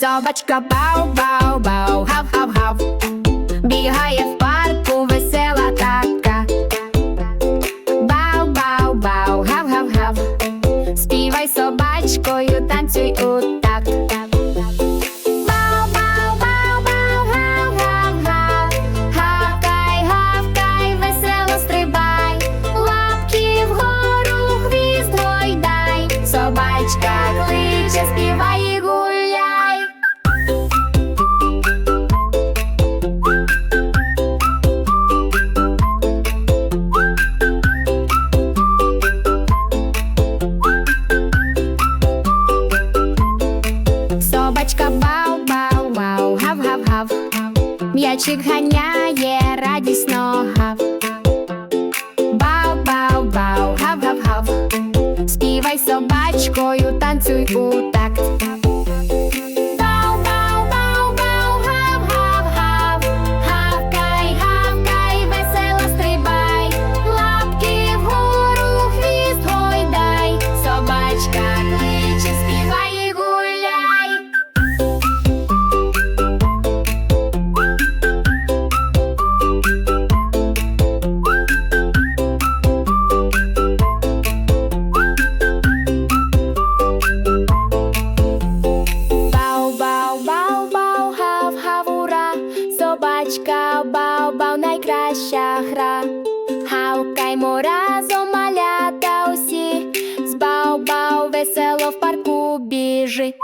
Собачка бау-бау-бау, гав-гав-гав Бігає в парку весела така Бау-бау-бау, гав-гав-гав Співай собачкою, танцюй у М'ячик ганяє, радісно гав. Бау-бау-бау, гав-гав-гав. Співай собачкою, танцюй у найкраща гра. Гавкаймо разом малята усі. З бау-бау весело в парку біжи